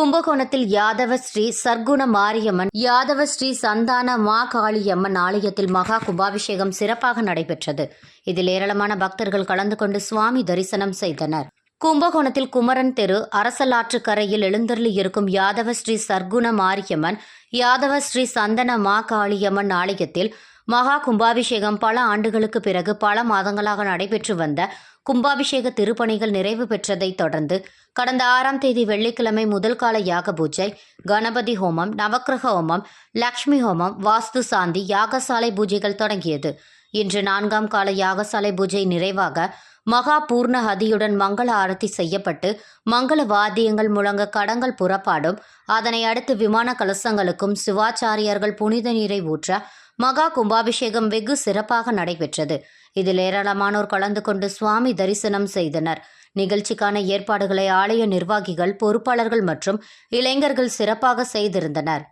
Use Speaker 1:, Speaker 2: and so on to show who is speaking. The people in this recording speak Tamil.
Speaker 1: கும்பகோணத்தில் யாதவ ஸ்ரீ சர்க்குண மாரியம்மன் யாதவ ஸ்ரீ சந்தான மா காளியம்மன் ஆலயத்தில் மகா கும்பாபிஷேகம் சிறப்பாக நடைபெற்றது. இதில் ஏராளமான பக்தர்கள் கலந்து கொண்டு சுவாமி தரிசனம் செய்தனர். கும்பகோணத்தில் குமரன் தெரு அரசலாற்றுக்கரையில் எழுந்தருளி இருக்கும் யாதவ ஸ்ரீ சர்க்குண மாரியம்மன் யாதவ ஸ்ரீ சந்தன மா காளியம்மன் ஆலயத்தில் மகா கும்பாபிஷேகம் பல ஆண்டுகளுக்கு பிறகு பல மாதங்களாக நடைபெற்று வந்த கும்பாபிஷேக திருப்பணிகள் நிறைவு பெற்றதைத் தொடர்ந்து கடந்த ஆறாம் தேதி வெள்ளிக்கிழமை முதல் கால யாக பூஜை கணபதி ஹோமம் நவக்கிரக ஹோமம் லக்ஷ்மி ஹோமம் வாஸ்து சாந்தி யாகசாலை பூஜைகள் தொடங்கியது. இன்று நான்காம் கால யாகசாலை பூஜை நிறைவாக மகா பூர்ண ஹதியுடன் மங்கள ஆரத்தி செய்யப்பட்டு மங்கள வாத்தியங்கள் முழங்க கடங்கள் புறப்பாடும். அதனை அடுத்து விமான கலசங்களுக்கும் சிவாச்சாரியார்கள் புனித நீரை ஊற்ற மகா கும்பாபிஷேகம் வெகு சிறப்பாக நடைபெற்றது. இதில் ஏராளமானோர் கலந்து கொண்டு சுவாமி தரிசனம் செய்தனர். நிகழ்ச்சிக்கான ஏற்பாடுகளை ஆலய நிர்வாகிகள் பொறுப்பாளர்கள் மற்றும் இளைஞர்கள் சிறப்பாக செய்திருந்தனர்.